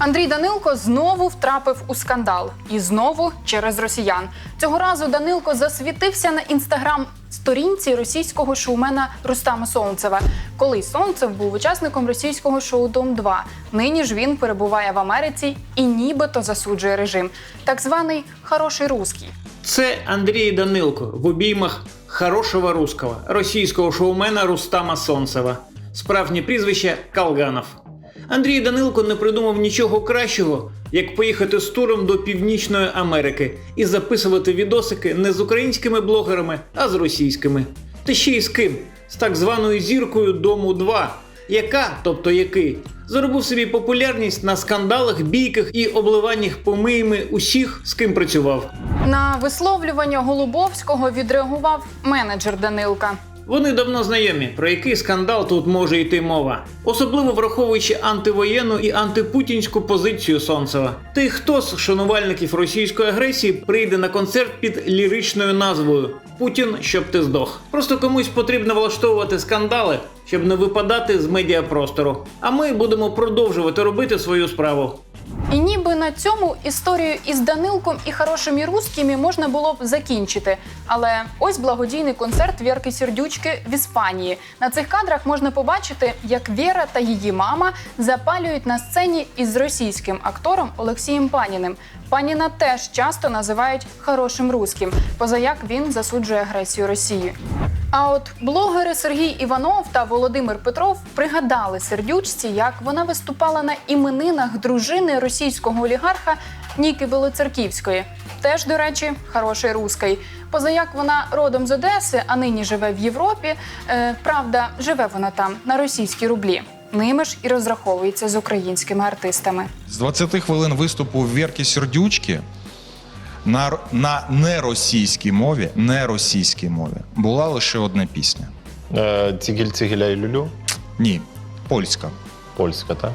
Андрій Данилко знову втрапив у скандал і знову через росіян. Цього разу Данилко засвітився на інстаграм сторінці російського шоумена Рустама Солнцева. Колись Солнцев був учасником російського шоу Дом 2 Нині ж він перебуває в Америці і нібито засуджує режим, так званий хороший русський. Це Андрій Данилко в обіймах хорошого русского, російського шоумена Рустама Сонцева. Справжнє прізвище Калганов. Андрій Данилко не придумав нічого кращого, як поїхати з туром до Північної Америки і записувати відосики не з українськими блогерами, а з російськими. Та ще й з ким? З так званою зіркою Дому 2, яка, тобто який, заробив собі популярність на скандалах, бійках і обливаннях помиями усіх, з ким працював. На висловлювання Голубовського відреагував менеджер Данилка. Вони давно знайомі, про який скандал тут може йти мова, особливо враховуючи антивоєнну і антипутінську позицію Сонцева. Та й хто з шанувальників російської агресії прийде на концерт під ліричною назвою Путін, щоб ти здох. Просто комусь потрібно влаштовувати скандали, щоб не випадати з медіапростору. А ми будемо продовжувати робити свою справу. І ніби на цьому історію із Данилком і хорошими русскими можна було б закінчити. Але ось благодійний концерт Вірки Сердючки в Іспанії. На цих кадрах можна побачити, як Віра та її мама запалюють на сцені із російським актором Олексієм Паніним. Паніна теж часто називають хорошим русським, позаяк він засуджує агресію Росії. А от блогери Сергій Іванов та Володимир Петров пригадали сердючці, як вона виступала на іменинах дружини російського олігарха Ніки Білоцерківської. Теж, до речі, хороший русский. Позаяк вона родом з Одеси, а нині живе в Європі. Е, правда, живе вона там на російські рублі. Ними ж і розраховується з українськими артистами. З 20 хвилин виступу Вірки Сердючки на, на неросійській мові, неросійській мові була лише одна пісня. Е, Цігіль цігіля і люлю. Ні, польська. Польська, так?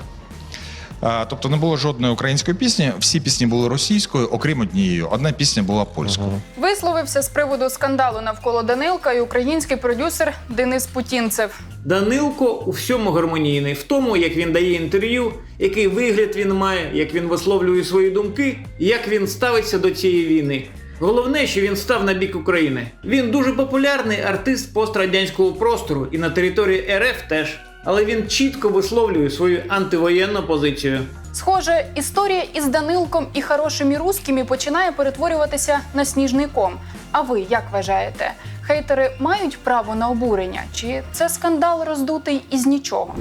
Тобто не було жодної української пісні, всі пісні були російською, окрім однієї. Одна пісня була польською. Висловився з приводу скандалу навколо Данилка і український продюсер Денис Путінцев. Данилко у всьому гармонійний, в тому, як він дає інтерв'ю, який вигляд він має, як він висловлює свої думки, і як він ставиться до цієї війни. Головне, що він став на бік України. Він дуже популярний артист пострадянського простору і на території РФ теж. Але він чітко висловлює свою антивоєнну позицію. Схоже, історія із Данилком і хорошими русскими починає перетворюватися на сніжний ком. А ви як вважаєте? Хейтери мають право на обурення? Чи це скандал роздутий із нічого?